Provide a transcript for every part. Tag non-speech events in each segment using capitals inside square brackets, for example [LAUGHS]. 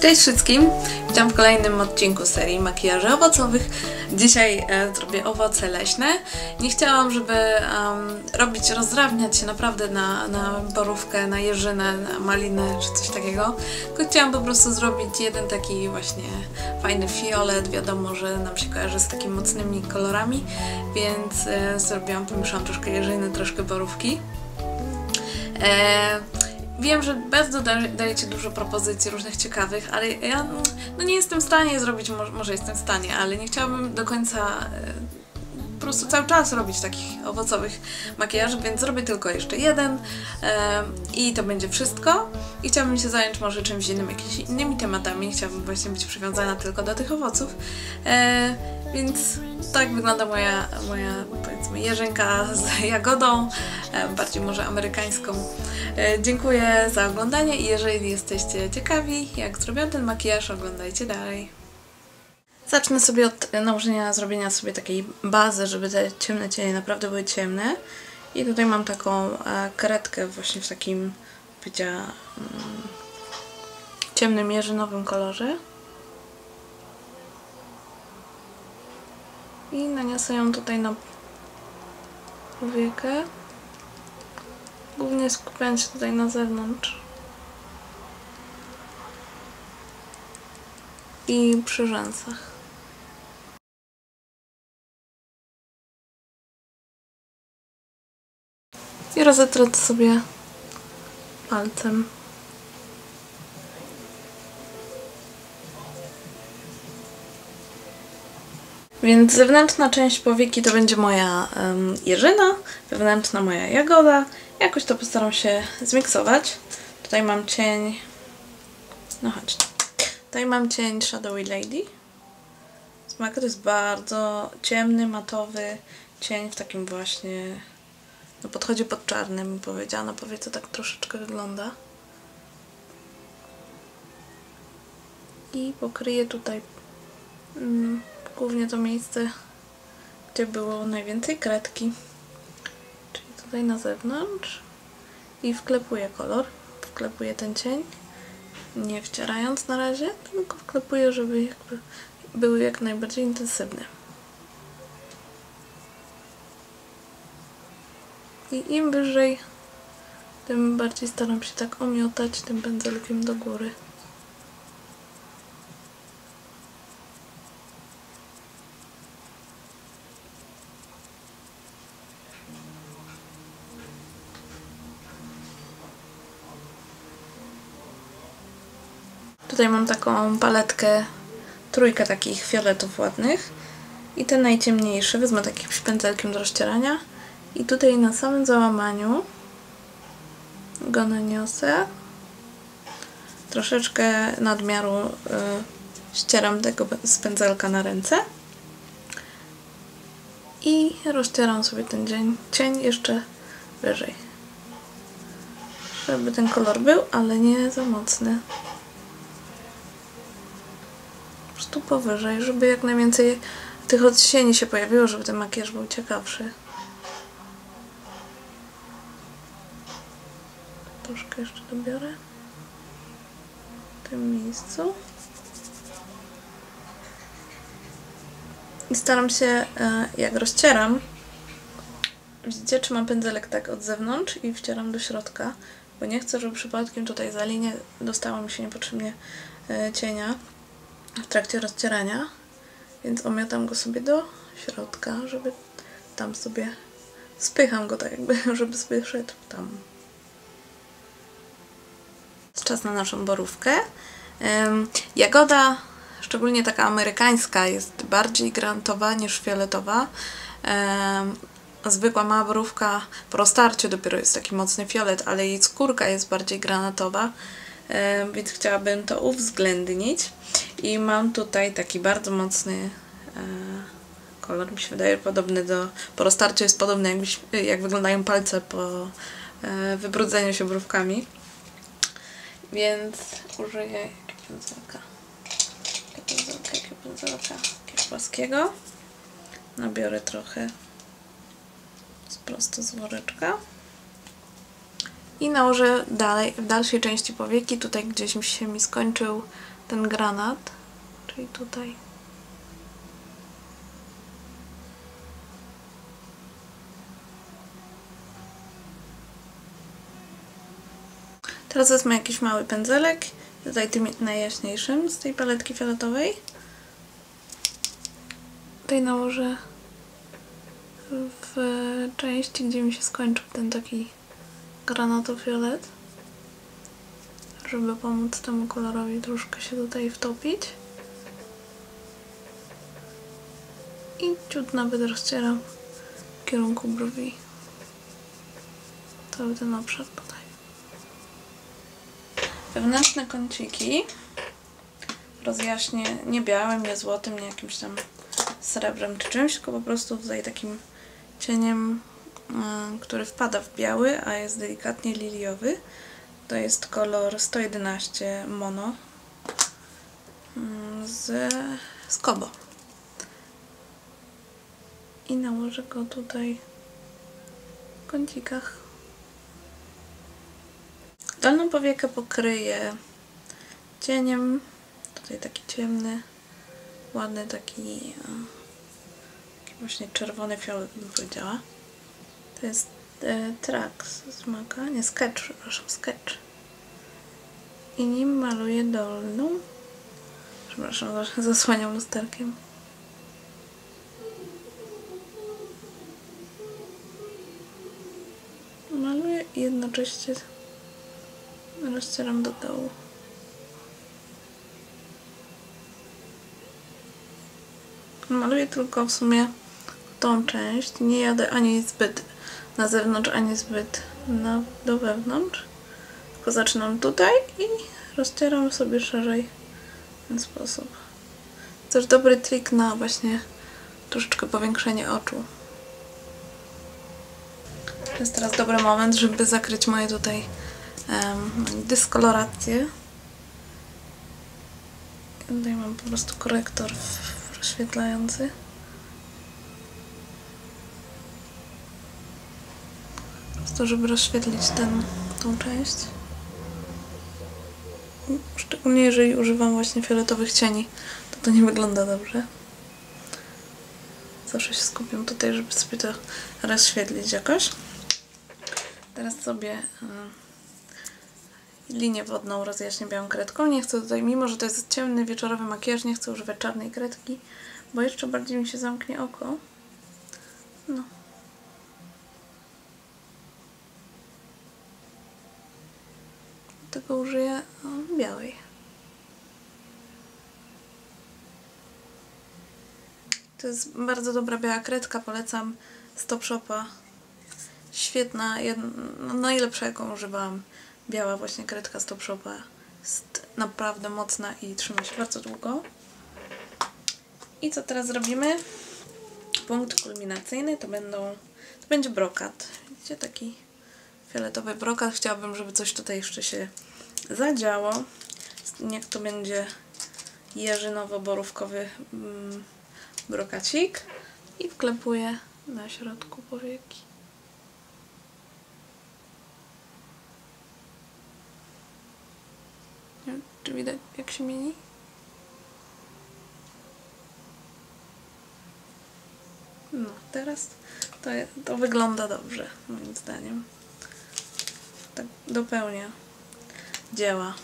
Cześć wszystkim! Witam w kolejnym odcinku serii makijaży owocowych. Dzisiaj e, zrobię owoce leśne. Nie chciałam, żeby em, robić, rozdrabniać się naprawdę na, na borówkę, na jeżynę, na malinę czy coś takiego. Tylko chciałam po prostu zrobić jeden taki właśnie fajny fiolet. Wiadomo, że nam się kojarzy z takimi mocnymi kolorami, więc e, zrobiłam, pomieszałam troszkę jeżyny, troszkę borówki. E, Wiem, że bardzo da- dajecie dużo propozycji różnych ciekawych, ale ja no nie jestem w stanie zrobić, może, jestem w stanie, ale nie chciałabym do końca e, po prostu cały czas robić takich owocowych makijaży, więc zrobię tylko jeszcze jeden e, i to będzie wszystko. I chciałabym się zająć może czymś innym, jakimiś innymi tematami. Chciałabym właśnie być przywiązana tylko do tych owoców. Więc tak wygląda moja, moja powiedzmy jeżynka z jagodą, e, bardziej może amerykańską. E, Dziękuję za oglądanie i jeżeli jesteście ciekawi jak zrobiłam ten makijaż, oglądajcie dalej. Zacznę sobie od nałożenia, zrobienia sobie takiej bazy, żeby te ciemne cienie naprawdę były ciemne. I tutaj mam taką e, karetkę właśnie w takim, powiedziała, mm, ciemnym jeżynowym kolorze. I naniosę ją tutaj na powiekę. Głównie skupiając się tutaj na zewnątrz. I przy rzęsach. I rozetrę to sobie palcem. Więc zewnętrzna część powieki to będzie moja em, jeżyna, wewnętrzna moja jagoda. Jakoś to postaram się zmiksować. Tutaj mam cień... No chodź. Tutaj mam cień Shadowy Lady. Smak to jest bardzo ciemny, matowy cień w takim właśnie... No podchodzi pod czarnym, bym powiedziała. Na powiece tak troszeczkę wygląda. I pokryję tutaj mm, głównie to miejsce, gdzie było najwięcej kredki. Czyli tutaj na zewnątrz. I wklepuję kolor. Wklepuję ten cień. Nie wcierając na razie, tylko wklepuję, żeby jakby były jak najbardziej intensywne. I im wyżej, tym bardziej staram się tak omiotać tym pędzelkiem do góry. Tutaj mam taką paletkę, trójkę takich fioletów ładnych. I ten najciemniejszy wezmę takim pędzelkiem do rozcierania. I tutaj na samym załamaniu go naniosę. Troszeczkę nadmiaru y, ścieram tego z pędzelka na ręce. I rozcieram sobie ten cień, cień jeszcze wyżej. Żeby ten kolor był, ale nie za mocny. Prostu powyżej, żeby jak najwięcej tych odcieni się pojawiło, żeby ten makijaż był ciekawszy. Troszkę jeszcze dobiorę w tym miejscu. I staram się, e, jak rozcieram, widzicie, trzymam pędzelek tak od zewnątrz i wcieram do środka, bo nie chcę, żeby przypadkiem tutaj za linię dostała mi się niepotrzebnie e, cienia w trakcie rozcierania, więc omiotam go sobie do środka, żeby tam sobie spycham go tak jakby, [LAUGHS] żeby sobie szedł tam. Czas na naszą borówkę. Jagoda, szczególnie taka amerykańska, jest bardziej granatowa niż fioletowa. Zwykła mała borówka po roztarciu dopiero jest taki mocny fiolet, ale jej skórka jest bardziej granatowa, więc chciałabym to uwzględnić. I mam tutaj taki bardzo mocny e, kolor, mi się wydaje podobny do, po roztarciu jest podobny jakbyś, jak wyglądają palce po e, wybrudzeniu się borówkami. Więc użyję pędzelka, pędzelka, pędzelka, jakiegoś płaskiego. Nabiorę trochę prosto z woreczka. I nałożę dalej, w dalszej części powieki, tutaj gdzieś mi się mi skończył ten granat, czyli tutaj. Teraz wezmę jakiś mały pędzelek, tutaj tym najjaśniejszym z tej paletki fioletowej. Tutaj nałożę w części, gdzie mi się skończył ten taki granatofiolet, żeby pomóc temu kolorowi troszkę się tutaj wtopić. I ciut nawet rozcieram w kierunku brwi. Cały ten obszar tutaj. Wewnętrzne kąciki rozjaśnię nie białym, nie złotym, nie jakimś tam srebrem czy czymś, tylko po prostu tutaj takim cieniem, y, który wpada w biały, a jest delikatnie liliowy. To jest kolor 111 Mono mm, z, z Kobo. I nałożę go tutaj w kącikach. Dolną powiekę pokryję cieniem. Tutaj taki ciemny, ładny taki, e, taki właśnie czerwony fiolet bym powiedziała. To jest e, Trax nie Sketch, przepraszam, Sketch. I nim maluję dolną. Przepraszam, zasłaniam lusterkiem. Maluję i jednocześnie rozcieram do dołu. Maluję tylko w sumie tą część. Nie jadę ani zbyt na zewnątrz, ani zbyt na, do wewnątrz. Tylko zaczynam tutaj i rozcieram sobie szerzej w ten sposób. Też dobry trik na właśnie troszeczkę powiększenie oczu. To jest teraz dobry moment, żeby zakryć moje tutaj um, dyskolorację. Tutaj mam po prostu korektor rozświetlający. Prostu, żeby rozświetlić ten, tą część. Szczególnie jeżeli używam właśnie fioletowych cieni, to to nie wygląda dobrze. Zawsze się skupiam tutaj, żeby sobie to rozświetlić jakoś. Teraz sobie y, linię wodną rozjaśnię białą kredką. Nie chcę tutaj, mimo że to jest ciemny wieczorowy makijaż, nie chcę używać czarnej kredki, bo jeszcze bardziej mi się zamknie oko. No. Tego użyję o, białej. To jest bardzo dobra biała kredka, polecam Stop Shopa. Świetna, jedna, no najlepsza jaką używałam. Biała właśnie kredka Stop Shopa. Jest naprawdę mocna i trzyma się bardzo długo. I co teraz zrobimy? Punkt kulminacyjny to będą, to będzie brokat. Widzicie, taki fioletowy brokat. Chciałabym, żeby coś tutaj jeszcze się zadziało. Niech to będzie jeżynowo-borówkowy mm, brokacik i wklepuję na środku powieki. Czy widać jak się mieni? No, teraz to, to wygląda dobrze, moim zdaniem. Tak dopełnia dzieła.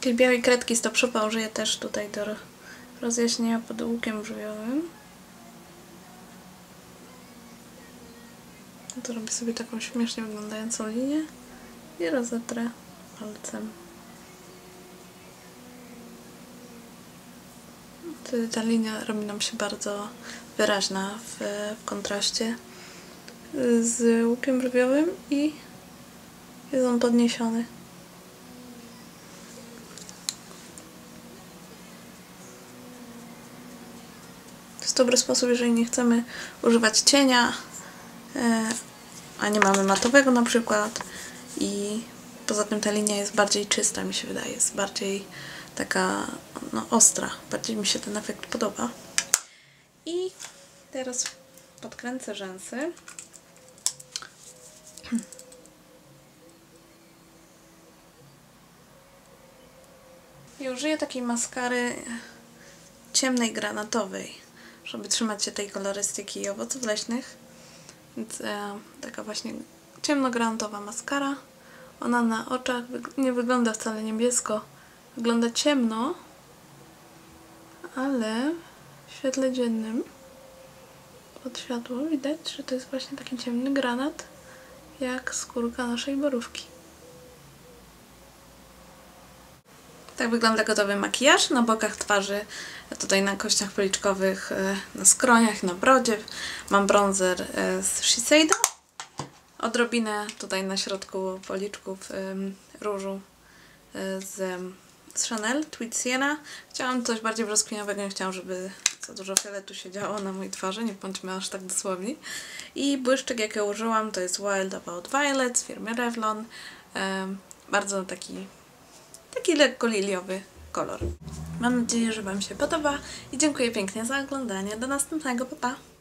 Tej białej kredki Stop Shopa użyję też tutaj do rozjaśnienia pod łukiem brzuchowym. To robię sobie taką śmiesznie wyglądającą linię i rozetrę palcem. Ta linia robi nam się bardzo wyraźna w, w kontraście z łukiem brwiowym i jest on podniesiony. To jest dobry sposób, jeżeli nie chcemy używać cienia, e, a nie mamy matowego na przykład i poza tym ta linia jest bardziej czysta, mi się wydaje, jest bardziej taka no, ostra. Bardziej mi się ten efekt podoba. I teraz podkręcę rzęsy. [CLEARS THROAT] I użyję takiej maskary ciemnej granatowej, żeby trzymać się tej kolorystyki owoców leśnych. Więc e, taka właśnie ciemnogranatowa maskara. Ona na oczach nie wygląda wcale niebiesko. Wygląda ciemno, ale w świetle dziennym pod światło widać, że to jest właśnie taki ciemny granat, jak skórka naszej borówki. Tak wygląda gotowy makijaż na bokach twarzy, tutaj na kościach policzkowych, e, na skroniach, na brodzie. Mam bronzer e, z Shiseido. Odrobinę tutaj na środku policzków różu e, z, z Chanel Tweed Sienna. Chciałam coś bardziej brzoskwiniowego, nie chciałam, żeby za dużo filetu się działo na mojej twarzy, nie bądźmy aż tak dosłowni. I błyszczyk, jaki użyłam, to jest Wild About Violet z firmy Revlon. Bardzo taki taki lekko liliowy kolor. Mam nadzieję, że Wam się podoba i dziękuję pięknie za oglądanie. Do następnego, pa pa!